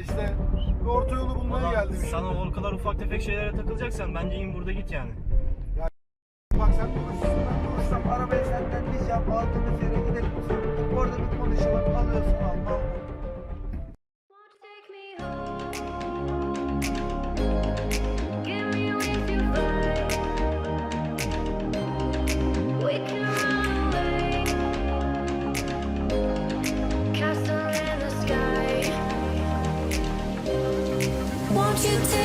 işte bir orta yolu bulmaya geldim. Sana o kadar ufak tefek şeylere takılacaksan bence in burada git yani. Bak sen konuşursun ben konuşsam Arabayı senden diyeceğim. Aldığımız yere gidelim. Orada bir konuşalım. Alıyorsun al. al. You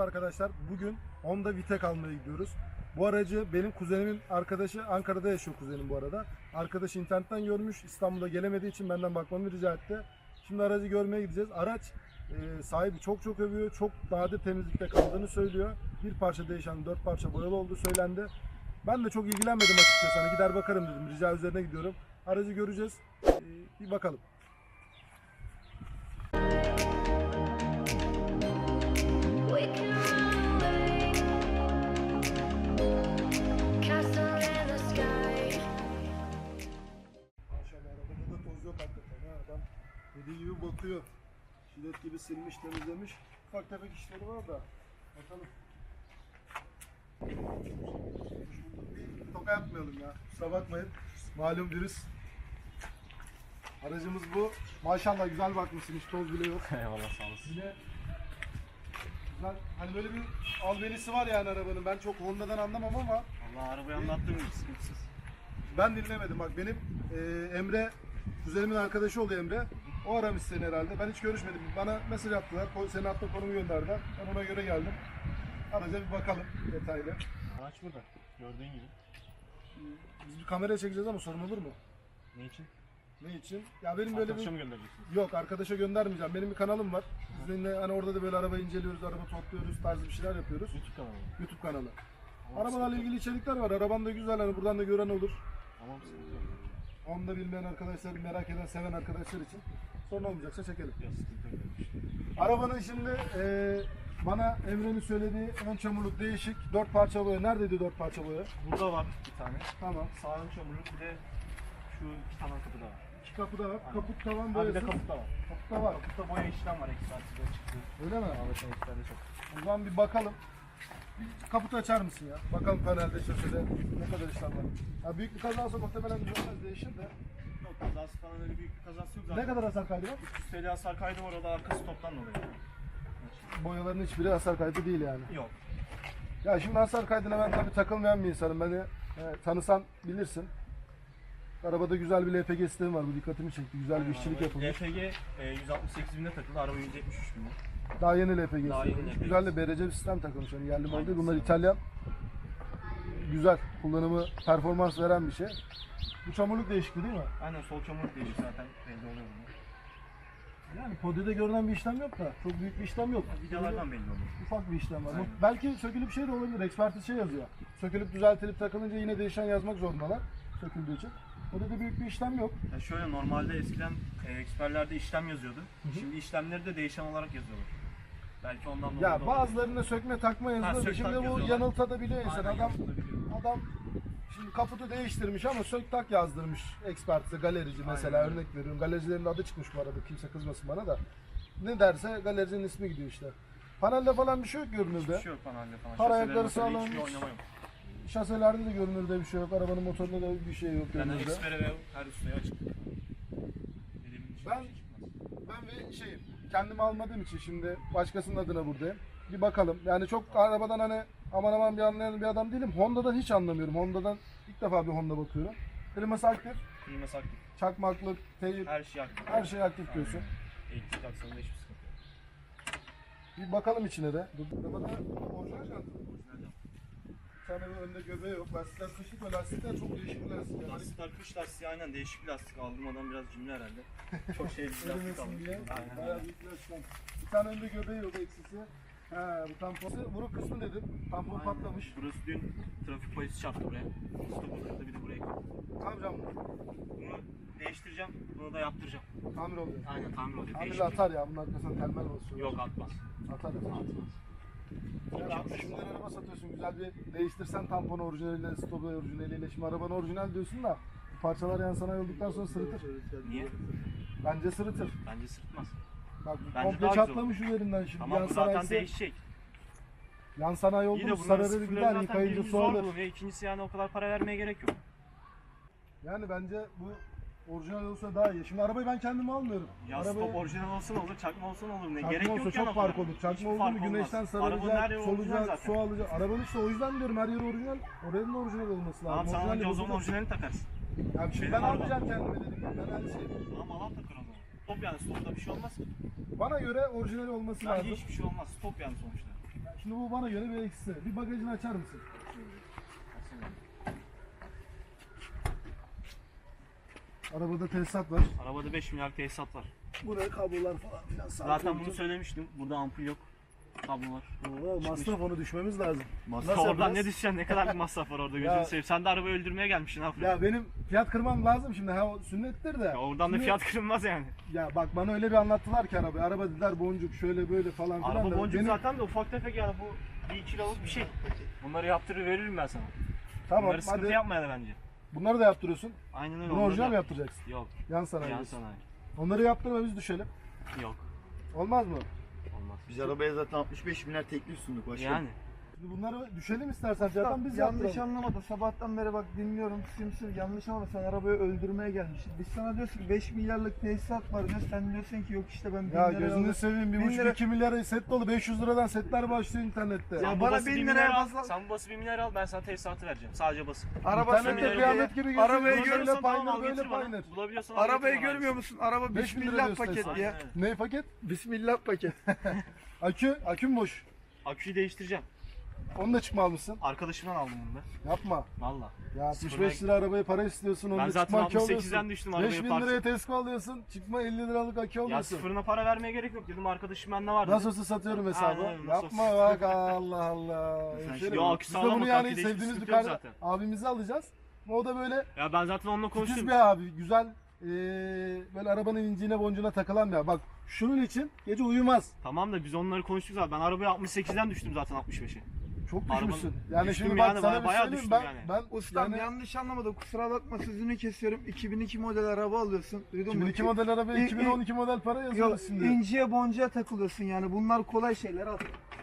merhaba arkadaşlar. Bugün Honda Vitek almaya gidiyoruz. Bu aracı benim kuzenimin arkadaşı Ankara'da yaşıyor kuzenim bu arada. Arkadaşı internetten görmüş. İstanbul'a gelemediği için benden bakmamı rica etti. Şimdi aracı görmeye gideceğiz. Araç e, sahibi çok çok övüyor. Çok nadir temizlikte kaldığını söylüyor. Bir parça değişen, dört parça boyalı olduğu söylendi. Ben de çok ilgilenmedim açıkçası. Hani gider bakarım dedim. Rica üzerine gidiyorum. Aracı göreceğiz. E, bir bakalım. We can dediği gibi bakıyor. Şiddet gibi silmiş temizlemiş. Ufak tefek işleri var da. Bakalım. Toka yapmayalım ya. Kusura bakmayın. Malum virüs. Aracımız bu. Maşallah güzel bakmışsın. Hiç toz bile yok. Eyvallah sağ olasın. Yine güzel. Hani böyle bir albenisi var yani arabanın. Ben çok Honda'dan anlamam ama Allah arabayı anlattığım gibi sıkıntısız. Ben dinlemedim bak benim e, Emre kuzenimin arkadaşı oldu Emre. O aramış seni herhalde. Ben hiç görüşmedim. Bana mesaj attılar. Senin attığı konumu gönderdiler. Ben ona göre geldim. Araca bir bakalım detaylı. Araç burada. Gördüğün gibi. Biz bir kameraya çekeceğiz ama sorun olur mu? Ne için? Ne için? Ya benim böyle Arkadaşa bir... mı göndereceksin? Yok arkadaşa göndermeyeceğim. Benim bir kanalım var. Sizinle hani orada da böyle araba inceliyoruz, araba topluyoruz, tarzı bir şeyler yapıyoruz. YouTube kanalı. YouTube kanalı. Arabalarla ilgili içerikler var. Araban da güzel. Hani buradan da gören olur. Tamam sıkıntı yok. Onu da bilmeyen arkadaşlar, merak eden, seven arkadaşlar için. Sorun olmayacaksa çekelim. Arabanın şimdi e, bana Emre'nin söylediği ön çamurluk değişik. Dört parça boya. Neredeydi dört parça boya? Burada var bir tane. Tamam. Sağ ön çamurluk bir de şu iki tane kapıda var. İki kapı da var. Kaput tavan boyası. de kaputta var. Kaputta var. Kaputta boya işlem var ekspertize çıktı. Öyle mi? Ağlaşan eksperde çok. O zaman bir bakalım. Bir kaputu açar mısın ya? Bakalım panelde şöyle ne kadar işlem var. Ya büyük bir kaza olsa muhtemelen biraz değişir de. Kazası falan öyle büyük bir kazası yok zaten. Ne kadar hasar kaydı var? 300 TL hasar kaydı var o da arkası toptan dolayı. Boyaların hiçbiri hasar kaydı değil yani. Yok. Ya şimdi hasar kaydına ben tabii takılmayan bir insanım. Beni e, tanısan bilirsin. Arabada güzel bir LPG sistemi var. Bu dikkatimi çekti. Güzel bir işçilik yapılmış. LPG e, 168 binde takıldı, araba 173 binde. Daha yeni LPG Daha yeni sistemi. LPG. Güzel de BRC bir sistem takılmış. Yani yerli mal değil. Bunlar. İtalyan. Güzel. Kullanımı, performans veren bir şey. Bu çamurluk değişikti değil mi? Aynen sol çamurluk değişik zaten belli oluyor. Yani podide görünen bir işlem yok da. Çok büyük bir işlem yok. Vidalardan belli oluyor. Ufak bir işlem var. Aynen. Belki sökülüp şey de olabilir. Ekspertiz şey yazıyor. Sökülüp düzeltilip takılınca yine değişen yazmak zorundalar. Söküldüğü için. Orada da büyük bir işlem yok. Ya şöyle normalde eskiden e, eksperlerde işlem yazıyordu. Şimdi işlemleri de değişen olarak yazıyorlar. Belki ondan dolayı Ya bazılarında sökme takma yazılır. Şimdi bu yanıltabiliyor insan. Adam. Adam şimdi kaputu değiştirmiş ama sök tak yazdırmış ekspertize galerici mesela Aynen örnek veriyorum. Galericilerin adı çıkmış bu arada kimse kızmasın bana da. Ne derse galericinin ismi gidiyor işte. Panelde falan bir şey yok görünürde. Hiçbir şey yok panelde falan. Para Şaseleri ayakları mesela sağlam. Hiçbir oynama yok. Şaselerde de görünürde bir şey yok. Arabanın motorunda da bir şey yok Yani görünürde. ekspere ve her ustaya açık. Elimin Ben- bir şey çıkmaz. Ben bir şeyim. Kendimi almadığım için şimdi başkasının adına buradayım. Bir bakalım. Yani çok arabadan hani aman aman bir anlayan bir adam değilim. Honda'dan hiç anlamıyorum. Honda'dan ilk defa bir Honda bakıyorum. Kliması aktif, Kliması aktif. çakmaklık, teyip, Her şey aktif. her şey aktif diyorsun. Elektrik aksamında hiçbir sıkıntı yok. Bir bakalım içine de. Arabada orijinal jant. Tane önde göbeği yok. Lastikler kışlık ve lastikler çok değişik bir lastik. Yani. Lastikler kış lastiği aynen değişik bir lastik aldım adam biraz cimri herhalde. Çok şey bir lastik. Aynen Bayağı büyük lastik. Bir tane önde göbeği yok eksisi. He bu tampon. Vuruk kısmı dedim. Tampon Aynen. patlamış. Burası dün trafik polisi çarptı buraya. Stopu kırdı bir de buraya kırdı. Ne yapacağım bunu? Değiştireceğim. Bunu da yaptıracağım. Tamir oluyor. Aynen tamir oluyor. Tamir Değişik. atar ya. Bunun arkasına telmel basıyor. Yok atmaz. Atar. Ya 60 bin lira araba satıyorsun. Güzel bir değiştirsen tamponu orijinaliyle, stopu orijinaliyle. Şimdi arabanı orijinal diyorsun da parçalar yan sanayi olduktan sonra sırıtır. Niye? Bence sırıtır. Bence sırtmaz. Bak Bence komple daha güzel çatlamış üzerinden şimdi. Tamam yan bu zaten sanayisi, değişecek. yan sanayi oldu mu sararır gider, birinci su alır. bulunuyor. İkincisi yani o kadar para vermeye gerek yok. Yani bence bu orijinal olsa daha iyi. Şimdi arabayı ben kendim almıyorum. Ya Arabayı- stop orijinal olsun olur, çakma olsun olur. Ne Çakma gerek olsa yok çok yani o fark kadar. olur. Çakma oldu fark mu güneşten. Arabanın her sarılacak, yeri orijinal solacak, zaten. su alacak. Arabanın işte o yüzden diyorum her yeri orijinal. Oranın orijinal olması Tamam lazım. sen Orijinal önce o zaman orijinalini takarsın. Ya şimdi Benim ben arabam. almayacağım kendime dedim. Ben her şey. Tamam alan takar o zaman. Stop yani stopta bir şey olmaz ki. Bana göre orijinal olması Bence lazım. hiçbir şey olmaz. Stop yani sonuçta. Şimdi bu bana göre bir eksisi. Bir bagajını açar mısın? Arabada tesisat var. Arabada 5 milyar tesisat var. Buraya kablolar falan filan Zaten bunu söylemiştim. Burada ampul yok. Kablo var. Oo, masraf onu düşmemiz lazım. Masraf Nasıl oradan yapacağız? ne düşeceksin? Ne kadar bir masraf var orada gözünü seveyim. Sen de arabayı öldürmeye gelmişsin abi. Ya benim fiyat kırmam lazım şimdi. Ha o sünnettir de. Ya oradan da Şimdi- fiyat kırılmaz yani. Ya bak bana öyle bir anlattılar ki araba. Araba dediler boncuk şöyle böyle falan filan. Araba da boncuk benim- zaten de ufak tefek yani bu bir iki liralık bir şey. Bunları yaptırır veririm ben sana. Tamam Bunları sıkıntı hadi. yapmaya da bence. Bunları da yaptırıyorsun. Aynen öyle. Bunu onları orijinal da mi yap- yaptıracaksın? Yok. Yan sanayi. Yan diyorsun. sanayi. Onları yaptırma biz düşelim. Yok. Olmaz mı? Olmaz. Biz arabaya zaten 65 biner teklif sunduk başkanım. Yani. Şimdi bunları düşelim istersen fiyattan biz yanlış yaptıralım. anlamadım. Sabahtan beri bak dinliyorum. Simsir yanlış anlama. Sen arabayı öldürmeye gelmişsin. Biz sana diyoruz ki 5 milyarlık tesisat var diyor. Sen diyorsun ki yok işte ben 1000 Ya liraya gözünü alırım. seveyim bir Bin buçuk lira- iki milyara set dolu 500 liradan setler başlıyor internette. Ya bana babası bin liraya milyar al. fazla- Sen babası bir milyar al ben sana tesisatı vereceğim. Sadece basıp. Araba İnternette milyar kıyamet gibi geziyor. Arabayı Bulabiliyorsan tamam, payınır al böyle getir bana. Bulabiliyorsan al Arabayı getir bana. görmüyor musun? Araba 5 bin lira bismillah diyorsun paket ya. Öyle. Ne paket? Bismillah paket. Akü, aküm boş. Aküyü değiştireceğim. Onu da çıkma almışsın. Arkadaşımdan aldım bunu da. Yapma. Valla. Ya 65 lira arabaya para istiyorsun. Onu Ben da zaten çıkma akü 68'den alıyorsun. düştüm 5 arabaya bin parça. liraya Tesco alıyorsun. Çıkma 50 liralık akü Ya alıyorsun. sıfırına para vermeye gerek yok dedim arkadaşım bende var dedi. Nasıl olsa satıyorum hesabı. Aynen nasıl Yapma olsa. bak Allah Allah. Sen şimdi- Yo, akü Biz de sağlam bunu bak, yani aküde hiçbir sevdiğimiz bir sıkıntı yok kardeş zaten. abimizi alacağız. O da böyle Ya ben zaten onunla titiz konuştum. bir abi. Güzel eee, böyle arabanın inciğine boncuğuna takılan bir abi. Bak şunun için gece uyumaz. Tamam da biz onları konuştuk zaten. Ben arabaya 68'den düştüm zaten 65'e. Çok Arabanın- düşmüşsün. Yani Düştüm şimdi bak yani, sana bayağı- bir bayağı söyleyeyim düştüm ben, yani. ben Ustam yani yanlış anlamadı. Kusura bakma sözünü kesiyorum. 2002 model araba alıyorsun. Duydun mu? 2002 model arabaya İ- 2012 model para Yok, yazıyoruz şimdi. inciye boncuğa takılıyorsun yani. Bunlar kolay şeyler. Al.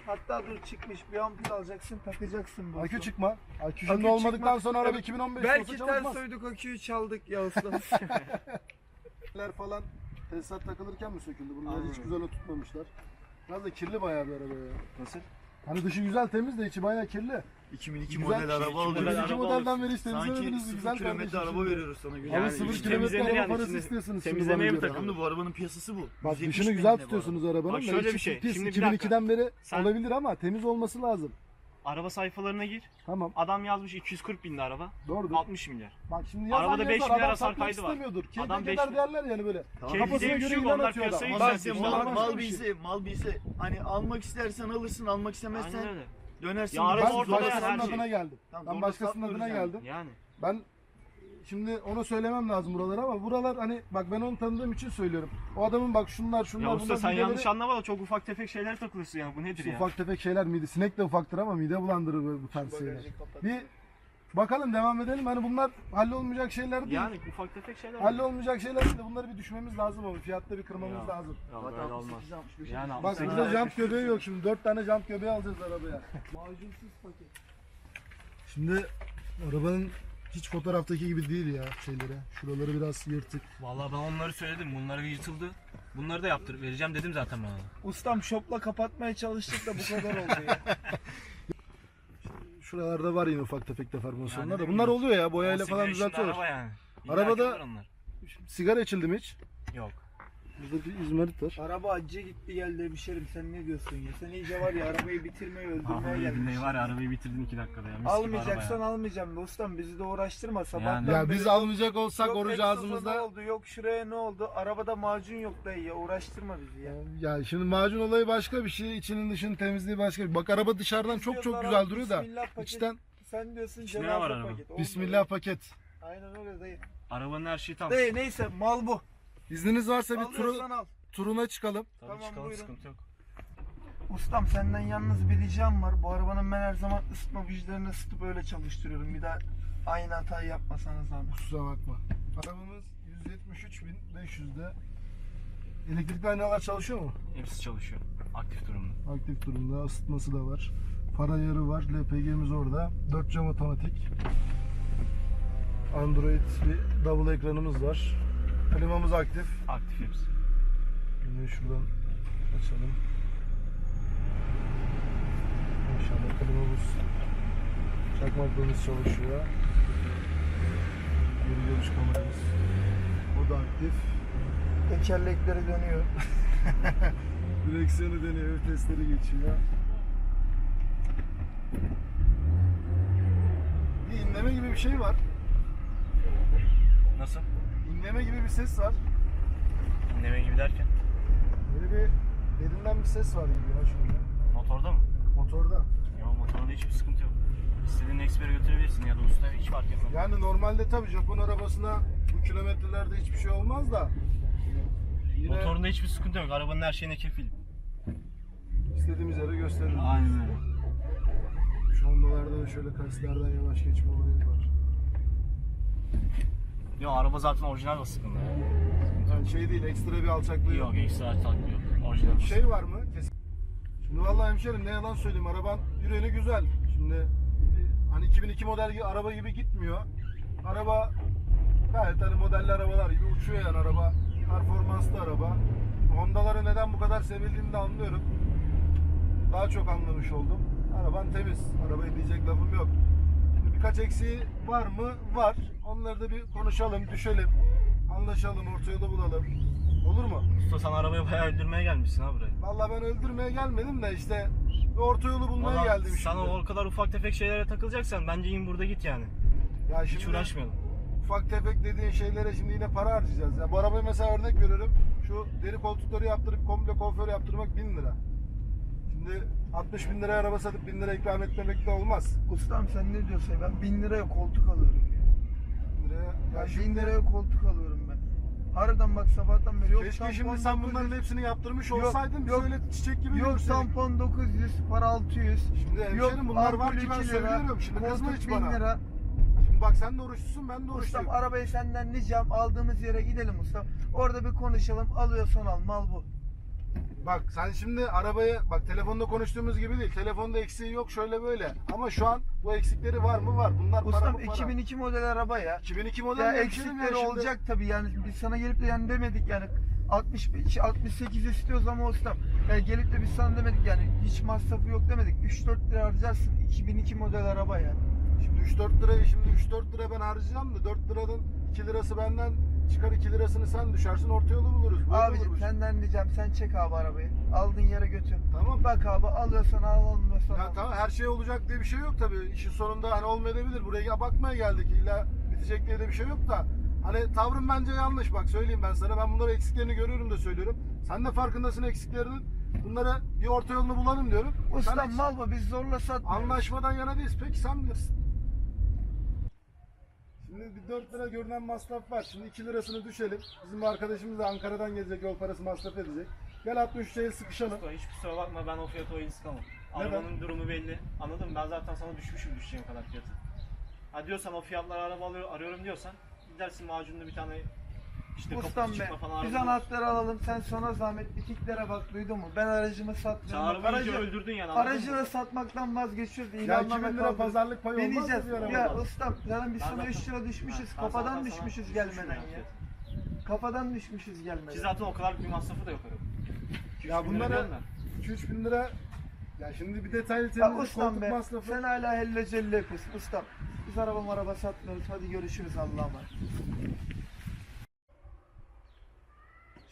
Hatta dur çıkmış bir ampul alacaksın takacaksın bu. Akü çıkma. Akü Akü şimdi olmadıktan çıkma. sonra araba Evet. 2015 Belki olsa ters çalışmaz. soyduk aküyü çaldık ya ustam. Ler falan tesisat takılırken mi söküldü? Bunları hiç Anladım. güzel oturtmamışlar. Biraz da kirli bayağı bir araba ya. Nasıl? Hani dışı güzel temiz de içi bayağı kirli. 2002 Güzel. model araba 2002 model alıyoruz. İki araba modelden beri hiç Sanki temizlemediniz. 0 Güzel kilometre kardeşim araba şimdi. veriyoruz sana. Güzel. Ama Yani sıfır işte kilometre temizlenir araba yani parası içinde. istiyorsunuz şimdi Temizlemeye bana mi göre. Tamam da bu arabanın piyasası bu. Bak 170 dışını bin güzel lira bu tutuyorsunuz arabanın. Bak da şöyle içi bir şey, pis, şimdi bir 2002'den beri Sen- olabilir ama temiz olması lazım. Araba sayfalarına gir. Tamam Adam yazmış 240 binde araba. doğrudur. 60 milyar. Bak şimdi yazan Arabada yazar, 5 milyar adam hasar satmak kaydı var. istemiyordur. Adam Adam beş milyar. derler yani böyle. Tamam. Keyfi Kafasına göre yok, ilan onlar atıyor adam. piyasayı Bak, Bak yükseltiyor. mal, mal bir şey. bilse, mal bilse hani almak istersen alırsın, almak Aynen istemezsen öyle. dönersin. Ya araba Ben ortada yani, her şey. adına geldim. Tamam, Ben zorla başkasının adına satmıyoruz yani. geldim. Yani. Ben şimdi onu söylemem lazım buralara ama buralar hani bak ben onu tanıdığım için söylüyorum. O adamın bak şunlar şunlar Ya usta bunlar sen mideleri- yanlış anlama da çok ufak tefek şeyler takılırsın ya. Bu nedir ya? Ufak tefek şeyler mide sinek de ufaktır ama mide bulandırır böyle bu tarz şeyler. Bir Bakalım devam edelim. Hani bunlar hallolmayacak şeyler değil. Yani ufak tefek şeyler. Hallolmayacak şeyler değil de bunları bir düşmemiz lazım ama fiyatta bir kırmamız Ya. lazım. Yok, Zaten öyle olmaz. 68 65 Yani Bak altı burada sene- jant göbeği yok şimdi. Dört tane jant göbeği alacağız arabaya. Macunsuz paket. Şimdi arabanın hiç fotoğraftaki gibi değil ya şeyleri. Şuraları biraz yırtık. Vallahi ben onları söyledim. Bunları yırtıldı. Bunları da yaptır vereceğim dedim zaten bana. Ustam şopla kapatmaya çalıştık da bu kadar oldu ya. Şuralarda var yine ufak tefek deformasyonlar Yani da. Bunlar oluyor ya boyayla 18 falan yaşında düzeltiyorlar. Araba yani. İlla Arabada- ki var onlar. Sigara içildi mi hiç? Yok. Burada bir izmarit var. Araba acıya gitti geldi hemşerim sen ne diyorsun ya? Sen iyice var ya arabayı bitirmeye öldürmeye gelmişsin. var ya arabayı bitirdin 2 dakikada ya. Mis gibi Almayacaksan araba ya. almayacağım ustam bizi de uğraştırma sabahtan Ya beri biz almayacak olsak yok orucu egzoza ne ağzımızda. oldu yok şuraya ne oldu arabada macun yok dayı ya uğraştırma bizi ya. Ya şimdi macun olayı başka bir şey, içinin dışının temizliği başka bir. Bak araba dışarıdan çok çok Diyorlar güzel abi, duruyor da Bismillah paket, içten sen diyorsun İçinde cenaze var araba. paket. Olmuyor. Bismillah paket. Aynen öyle dayı. Arabanın her şeyi tam. Dayı neyse mal bu. İzniniz varsa bir turu, al. turuna çıkalım. Tabii Tamam, çıkalım buyurun. sıkıntı yok. Ustam senden yalnız bir ricam var. Bu arabanın ben her zaman ısıtma bujlarını ısıtıp öyle çalıştırıyorum. Bir daha aynı hatayı yapmasanız abi. Kusura bakma. Arabamız 173.500'de. Elektrikli aynalar çalışıyor mu? Hepsi çalışıyor. Aktif durumda. Aktif durumda. ısıtması da var. Para yarı var. LPG'miz orada. 4 cam otomatik. Android bir double ekranımız var. Klimamız aktif. Aktif hepsi. Şimdi şuradan açalım. İnşallah klimamız çakmaklarımız çalışıyor. Geri görüş kameramız. O da aktif. Tekerlekleri dönüyor. Direksiyonu dönüyor, vitesleri geçiyor. Bir inleme gibi bir şey var. Nasıl? İnleme gibi bir ses var. Dinleme gibi derken. Böyle bir derinden bir ses var gibi ya şurada. Motorda mı? Motorda. Ya motorda hiçbir sıkıntı yok. İstediğin ekspere götürebilirsin ya da usta hiç fark etmez. Yani normalde tabii Japon arabasına bu kilometrelerde hiçbir şey olmaz da yine Motorunda hiçbir sıkıntı yok. Arabanın her şeyine kefil. istediğimiz yere gösteririz. Aynen öyle. Şu andalarda da şöyle kaslardan yavaş geçme olayı var. Yok araba zaten orijinal basıkında. Yani şey değil, ekstra bir alçaklığı yok. Yok ekstra taklı yok. Orijinal basık. Şey var mı? Kesin. Şimdi vallahi hemşerim ne yalan söyleyeyim araban yüreğini güzel. Şimdi e, hani 2002 model gibi araba gibi gitmiyor. Araba gayet hani modelli arabalar gibi uçuyor yani araba. Performanslı araba. Honda'ları neden bu kadar sevildiğini de anlıyorum. Daha çok anlamış oldum. Araban temiz. Arabaya diyecek lafım yok. Birkaç eksiği var mı? Var. Onları da bir konuşalım, düşelim. Anlaşalım, orta yolu bulalım. Olur mu? Usta sen arabayı bayağı öldürmeye gelmişsin ha buraya. Vallahi ben öldürmeye gelmedim de işte bir orta yolu bulmaya Valla geldim Sana şimdi. o kadar ufak tefek şeylere takılacaksan bence in burada git yani. Ya Hiç şimdi uğraşmayalım. ufak tefek dediğin şeylere şimdi yine para harcayacağız. Ya bu arabaya mesela örnek veriyorum. Şu deri koltukları yaptırıp komple konfor yaptırmak 1000 lira. Şimdi 60 bin liraya araba satıp 1000 lira ikram etmemek de olmaz. Ustam sen ne diyorsun? Ben 1000 liraya koltuk alıyorum ya. 1000 liraya. Ya Ya 1000 şimdi, liraya koltuk alıyorum ben. Harbiden bak sabahtan beri yok keşke şimdi sen 900, bunların hepsini yaptırmış Yok, olsaydın yok. şöyle çiçek gibi Yok yürüseydik. tampon 900, para 600. Şimdi hemşerim bunlar var ampul ki ben 2 lira, söylüyorum. Şimdi kızma hiç 1000 bana. lira. Şimdi bak sen de oruçlusun ben de Ustam oruçluyum. arabayı senden ricam aldığımız yere gidelim ustam. Orada bir konuşalım. Alıyorsan al mal bu. Bak sen şimdi arabayı bak telefonda konuştuğumuz gibi değil. Telefonda eksiği yok şöyle böyle. Ama şu an bu eksikleri var mı? Var. Bunlar para Ustam mı para? 2002 model araba ya. 2002 model Ya eksikleri şimdi. olacak tabii yani biz sana gelip de yani demedik yani 65 68 istiyoruz ama ustam yani gelip de biz sana demedik yani hiç masrafı yok demedik 3-4 lira harcarsın 2002 model araba ya. Şimdi 3-4 lirayı şimdi 3-4 lira ben harcayacağım da 4 liranın 2 lirası benden çıkar 2 lirasını sen düşersin orta yolu buluruz. Böyle olur bu Abicim iş. senden ricam sen çek abi arabayı aldığın yere götür. Tamam. Bak abi alıyorsan al almıyorsan Ya al. tamam her şey olacak diye bir şey yok tabii. İşin sonunda hani olmayabilir. Buraya bakmaya geldik. İlla bitecek diye de bir şey yok da. Hani tavrım bence yanlış bak söyleyeyim ben sana. Ben bunların eksiklerini görüyorum da söylüyorum. Sen de farkındasın eksiklerinin. Bunlara bir orta yolunu bulalım diyorum. Sen hiç mal mı biz zorla satmıyoruz. Anlaşmadan yana değiliz. Peki sen bilirsin. Şimdi bir 4 lira görünen masraf var. Şimdi 2 lirasını düşelim. Bizim arkadaşımız da Ankara'dan gelecek yol parası masraf edecek. Gel 63 liraya sıkışalım. Usta, Hiç kusura bakma ben o fiyata o istemem. Neden? Arabanın durumu belli. Anladın mı? Ben zaten sana düşmüşüm düşeceğim kadar fiyatı. Ha diyorsan o fiyatlara araba alıyor, arıyorum diyorsan gidersin macunlu bir tane işte Ustam be biz anahtarı alalım sen sonra zahmet bitiklere bak duydun mu? Ben aracımı satmıyorum. iyice Aracı, öldürdün yani anladın aracı mı? da satmaktan vazgeçiyoruz. Ya ilanlama 2000 lira pazarlık payı olmaz mı Deneyeceğiz. Ya ustam canım biz Ben sana zaten- 3 lira düşmüşüz. Ben Kafadan zaten düşmüşüz gelmeden ya. Kafadan düşmüşüz Ki gelmeden. zaten o kadar bir masrafı da yok araba. Ya 2-3 bin lira bunlara diyorum ben. 2-3 bin lira ya şimdi bir detaylı Ya temizlik ustam koltuk be masrafı. sen hala helle celle yapıyorsun ustam. Biz araba araba satmıyoruz. Hadi görüşürüz Allah'a emanet.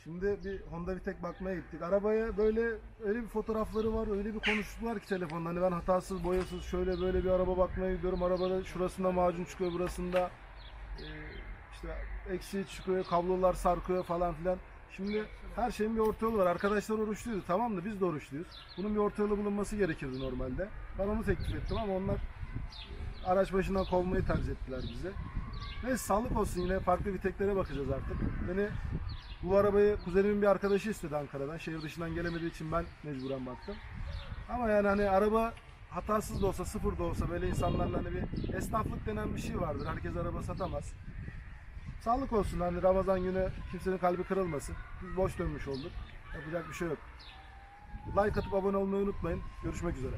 Şimdi bir Honda Vitek bakmaya gittik. Arabaya böyle öyle bir fotoğrafları var, öyle bir konuştular ki telefonda. Hani ben hatasız, boyasız şöyle böyle bir araba bakmaya gidiyorum. Arabada şurasında macun çıkıyor, burasında e, işte eksiği çıkıyor, kablolar sarkıyor falan filan. Şimdi her şeyin bir orta yolu var. Arkadaşlar oruçluydu tamam da biz de oruçluyuz. Bunun bir orta yolu bulunması gerekirdi normalde. Ben onu teklif ettim ama onlar e, araç başından kovmayı tercih ettiler bize. Neyse sağlık olsun yine farklı viteklere bakacağız artık. Beni bu arabayı kuzenimin bir arkadaşı istedi Ankara'dan. Şehir dışından gelemediği için ben mecburen baktım. Ama yani hani araba hatasız da olsa, sıfır da olsa böyle insanlarla hani bir esnaflık denen bir şey vardır. Herkes araba satamaz. Sağlık olsun hani Ramazan günü kimsenin kalbi kırılmasın. Biz boş dönmüş olduk. Yapacak bir şey yok. Like atıp abone olmayı unutmayın. Görüşmek üzere.